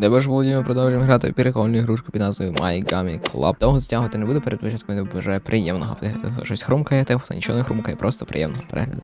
Де ж володіємо продовжуємо грати в переконну ігрушку під назвою My Gummy Club. Довго стягувати не буду, перед початком не бажаю приємного щось хрумкає, те, хто нічого не хрумкає, просто приємного перегляду.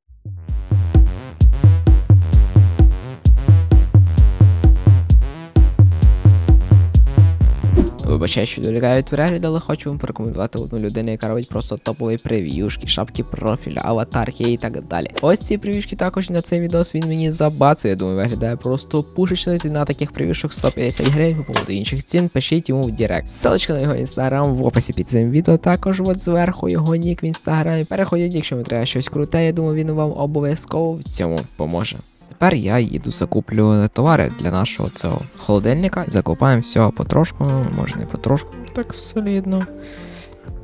Вибачаю, що долікаю від перегляду, але хочу вам порекомендувати одну людину, яка робить просто топові прев'юшки, шапки профіля, аватарки і так далі. Ось ці прев'юшки також на цей відос він мені забацає. Думаю, виглядає просто пушечно ціна таких прев'юшок 150 гривень. По поводу інших цін пишіть йому в Директ. Ссылочка на його інстаграм в описі під цим відео. Також от зверху його нік в інстаграмі. Переходіть, якщо вам треба щось круте, я думаю, він вам обов'язково в цьому поможе. Тепер я їду закуплю товари для нашого цього холодильника. Закупаємо всього потрошку, може не потрошку. Так солідно.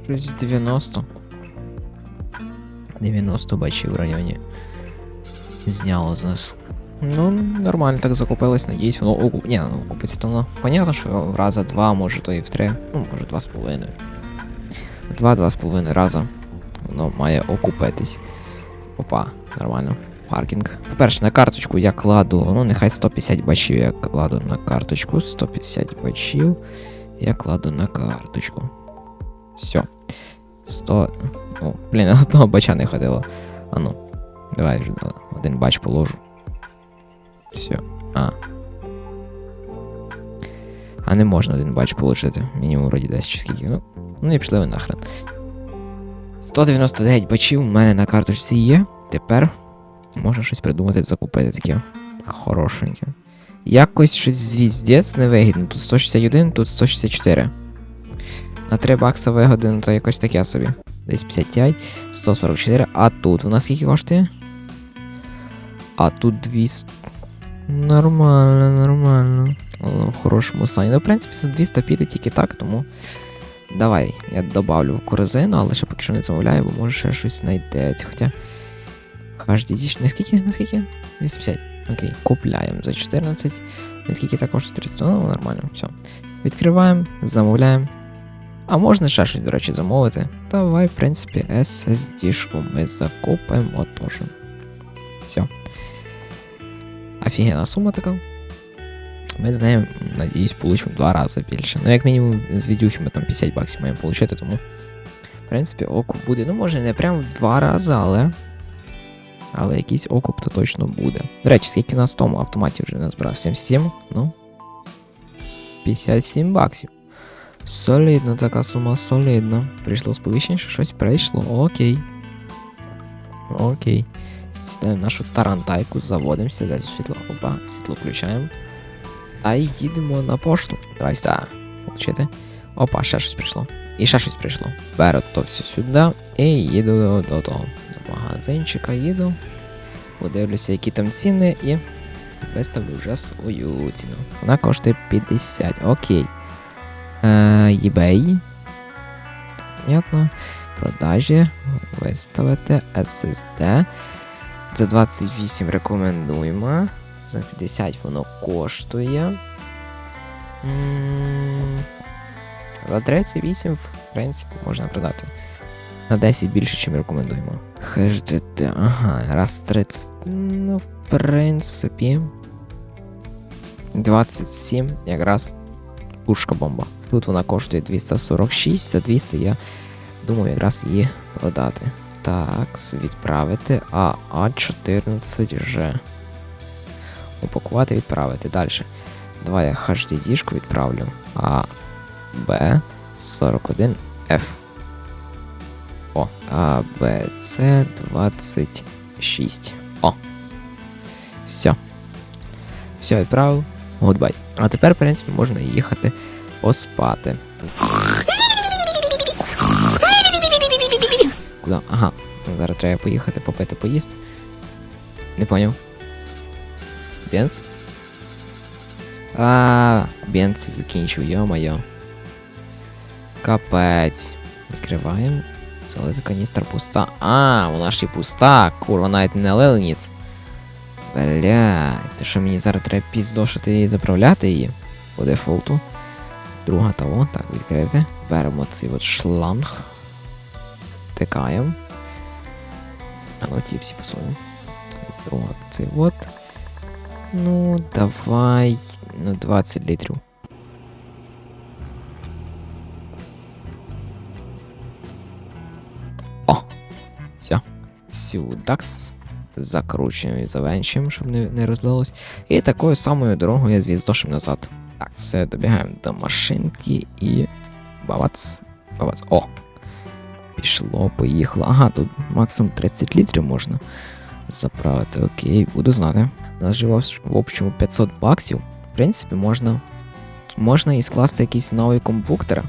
Щось 90. 90 бачив в районі. Зняло з нас. Ну, нормально так закупилось, надіюсь, воно окуп... Ні, ну окупиться то воно. Понятно, що в раза два, може то і в три. Ну, може два з половиною. Два-два з половиною раза воно має окупитись. Опа, нормально паркінг. По-перше, на карточку я кладу, ну нехай 150 бачів я кладу на карточку. 150 бачів я кладу на карточку. Все. 100. Ну, блін, одного бача не ходило. А ну, давай вже один бач положу. Все. А. А не можна один бач получити. Мінімум вроді 10 чи скільки. Ну, ну і пішли ви нахрен. 199 бачів у мене на карточці є. Тепер Можна щось придумати, закупити таке хорошеньке. Якось щось звіздець невигідно. Тут 161, тут 164. На 3 бакса вигодено, то якось таке собі. Десь 55, 144. А тут у нас скільки коштує? А тут 200. Нормально, нормально. Ну, в хорошому стані. Ну, в принципі, за 200 піде тільки так, тому. Давай, я добавлю в корзину, але ще поки що не замовляю, бо може ще щось знайдеться. Хоча. HD Edition. Наскільки? Наскільки? 80. Окей, купляємо за 14. Наскільки так коштує 30? Ну, нормально, все. Відкриваємо, замовляємо. А можна ще щось, до речі, замовити. Давай, в принципі, SSD-шку ми закупимо отож. Все. Офігенна сума така. Ми з нею, надіюсь, получимо два рази більше. Ну, як мінімум, з відюхи ми там 50 баксів маємо отримати, тому. В принципі, оку буде. Ну, може, не прямо в два рази, але але якийсь окуп то точно буде. До речі, скільки в тому автоматі вже назбирав? 77? Ну. 57 баксів. Солідна така сума, солідна. Прийшло сповіщення, що щось прийшло. Окей. Окей. Сідаємо нашу тарантайку, заводимося, далі світло. Опа, світло включаємо. Та й їдемо на пошту. Давай сюди. Опа, ще щось прийшло. І ще щось прийшло. Беру то все сюди і їду до, до того магазинчика їду, подивлюся, які там ціни, і виставлю вже свою ціну. Вона коштує 50. Окей. Е, eBay. Понятно. Продажі. Виставити SSD. За 28 рекомендуємо. За 50 воно коштує. За 38, в принципі, можна продати. На 10 більше, ніж рекомендуємо. HDD, ага, раз 30. Ну, в принципі. 27, якраз пушка бомба. Тут вона коштує 246, за 200 я думаю якраз її продати. Так, відправити. А А14G. Упакувати, відправити. Далі. Давай я HDD-шку відправлю. А Б41F. О, А, Б, С 26. О. Все. Все, відправив. Гудбай. А тепер, в принципі, можна їхати поспати. Куда? Ага. Зараз треба поїхати попити поїсти. Не поняв. Бенц? А, Бенц закінчив, йо-моє. Капець. Відкриваємо. Залита каністра пуста. А, вона ж і пуста. Курва, навіть не налили. Бля, те що мені зараз треба піздошити і заправляти її по дефолту. Друга того. Так, відкрити. Беремо цей от шланг. Втикаємо. А ну ті всі посунемо. Друга цей от. Ну, давай на 20 літрів. Сюдакс. Закручуємо і завенчуємо, щоб не, не розлилось. І такою самою дорогою я звіздошим назад. Так, все, добігаємо до машинки і. Бавац. Бавац. О! Пішло, поїхало. Ага, тут максимум 30 літрів можна заправити. Окей, буду знати. У нас же в общ- общому 500 баксів. В принципі, можна. Можна і скласти якийсь новий компуктор,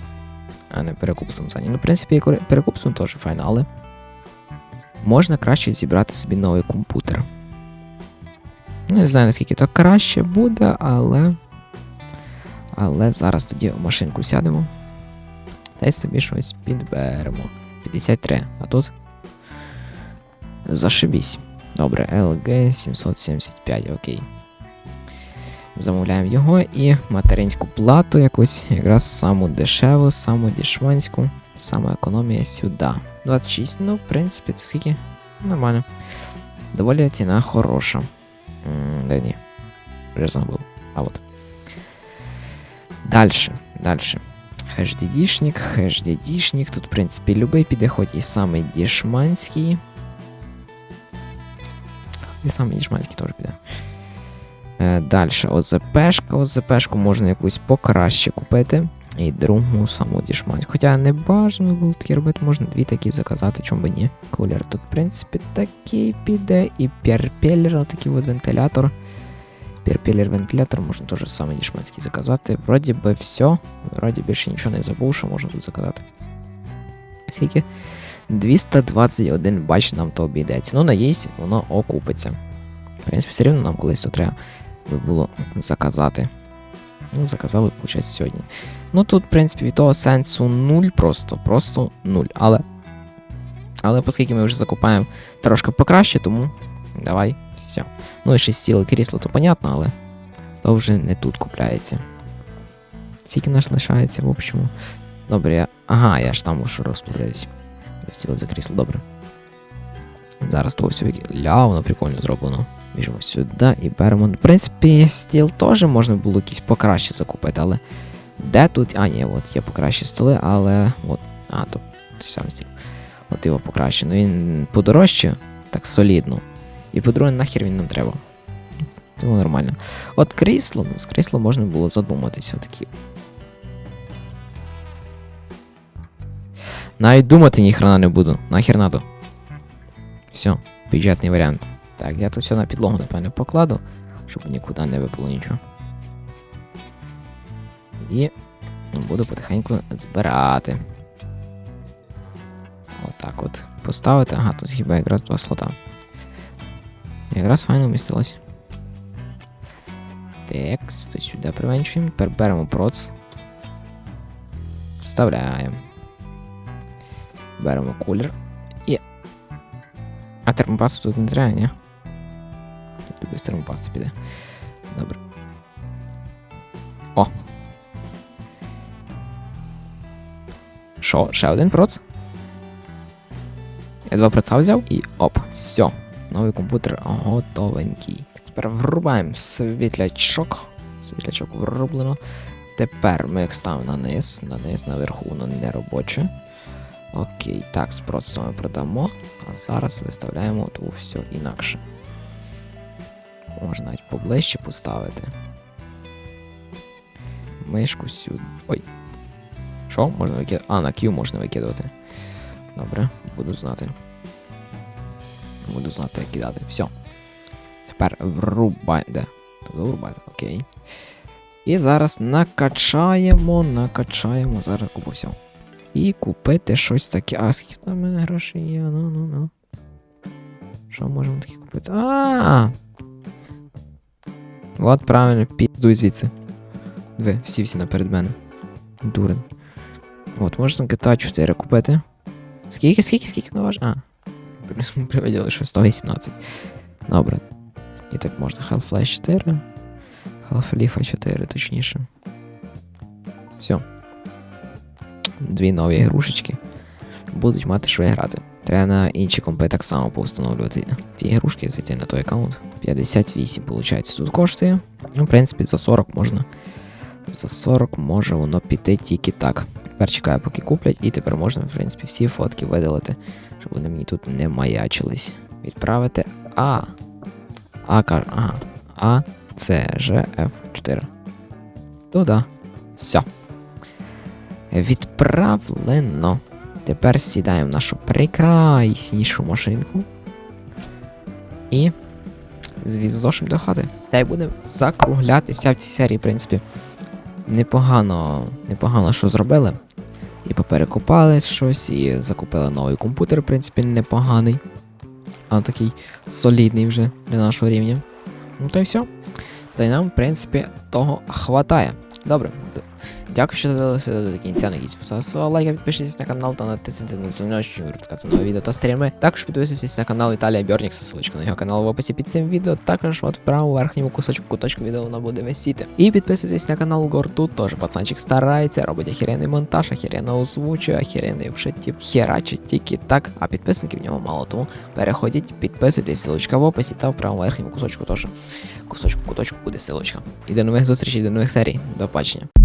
а не перекуп Samsung. Ну, в принципі, і теж файно, але можна краще зібрати собі новий комп'ютер. Ну, не знаю, наскільки то краще буде, але. Але зараз тоді в машинку сядемо. Та й собі щось підберемо. 53, а тут. Зашибісь. Добре, LG 775, окей. Замовляємо його і материнську плату якусь, якраз саму дешеву, саму дешманську, сама економія сюди. 26, ну, в принципі, це скільки? Нормально. Доволі ціна хороша. Де ні. Вже забув. А от. Дальше, дальше. HDD-шник, HDD-шник. Тут, в принципі, любий піде, хоч і самий дішманський. І самий дішманський теж піде. Е, далі, ОЗПшка. ОЗПшку можна якусь покраще купити. І другу саму дішманську. Хоча не бажано було таке робити, можна дві такі заказати, чому би ні. Кулер тут, в принципі, такий піде. І перпеллер, такий от вентилятор. Перпеллер вентилятор можна теж саме дішманський заказати. Вроді би все. Вроді більше нічого не забув, що можна тут заказати. Скільки? 221 бач нам то обійдеться. Ну, надіюсь, воно окупиться. В принципі, все рівно нам колись то треба було заказати. Ну, заказали, виходить, сьогодні. Ну тут, в принципі, від того сенсу нуль просто, просто нуль. Але. Але оскільки ми вже закупаємо трошки покраще, тому давай, все. Ну і ще стіли крісло, то понятно, але то вже не тут купляється. Скільки наш лишається, в общому. Добре, я. Ага, я ж там мушу розплатитися. За стіли за крісло, добре. Зараз то все ля, воно прикольно зроблено. Біжимо сюди і беремо. В принципі, стіл теж можна було якийсь покраще закупити, але. Де тут. А, ні, от є покращі столи, але. От. А, то той самий стіл. От його покраще. Ну він подорожче, так солідно. І по-друге, нахер він нам треба. Тому нормально. От крісло, з кріслом можна було задуматися такі. Навіть думати ніхрена не буду. Нахер надо. Все, бюджетний варіант. Так, я тут все на підлогу, напевно, покладу, щоб нікуди не випало нічого. І буду потихеньку збирати. Отак от. Поставити. Ага, тут хіба якраз два слота. Якраз файно вмістилось. Текст, то сюди привенчуємо. Тепер беремо проц. Вставляємо. Беремо кулер. І. А термопасту тут не треба, ні? Тут без термопасти піде. Добре. Що, ще один проц? Я два проца взяв і оп, все. Новий комп'ютер готовенький. Тепер врубаємо світлячок. Світлячок врублено. Тепер ми їх ставимо на низ, на низ, наверху, воно не робоче. Окей, так, спроцтво ми продамо, а зараз виставляємо тут все інакше. Можна навіть поближче поставити. Мишку сюди. Ой. Що? Можна викидати? А, на Q можна викидувати. Добре, буду знати. Буду знати, як кидати. Все. Тепер врубай. Де? Тобто врубайте, окей. І зараз накачаємо, накачаємо. Зараз купу всього. І купити щось таке. А, скільки там в мене грошей є? Ну, ну, ну. Що можемо таке купити? А! От правильно, піздуй звідси. Ви, всі всі наперед мене. Дурень. От, можна GTA 4 купити. Скільки, скільки, скільки воно важить? А. Привиділи, що 118. Добре. І так можна Half-Life 4. Half-Life 4, точніше. Все. Дві нові ігрушечки. Будуть мати що грати. Треба на інші компи так само повстановлювати ті ігрушки, зайти на той аккаунт. 58, виходить, тут коштує. Ну, в принципі, за 40 можна. За 40 може воно піти тільки так. Тепер чекаю, поки куплять, і тепер можна, в принципі, всі фотки видалити, щоб вони мені тут не маячились. Відправити А. А, кар- ага. А, С, Ж, Ф, 4. Туда. Все. Відправлено. Тепер сідаємо в нашу прекраснішу машинку. І звізошим до хати. Та й будемо закруглятися в цій серії, в принципі. Непогано, непогано що зробили. І поперекупали щось, і закупили новий комп'ютер, в принципі, непоганий. А такий солідний вже для нашого рівня. Ну то й все. Та й нам, в принципі, того хватає. Добре. Дякую, що додивилися до кінця. Надіюсь, поставте лайк, підпишіться на канал та натисніть на дзвіночок, щоб випускати нові відео та стріми. Також підписуйтесь на канал Віталія Бьорнікса, ссылочка на його канал в описі під цим відео. Також от в правому верхньому кусочку куточку відео воно буде висіти. І підписуйтесь на канал Горту, теж пацанчик старається, робить охеренний монтаж, охеренно озвучує, охеренний вшитів, херачить тільки так, а підписників в нього мало, тому переходіть, підписуйтесь, ссылочка в описі та в правому верхньому кусочку теж. Кусочку куточку буде ссылочка. І до нових зустрічей, до нових серій. До побачення.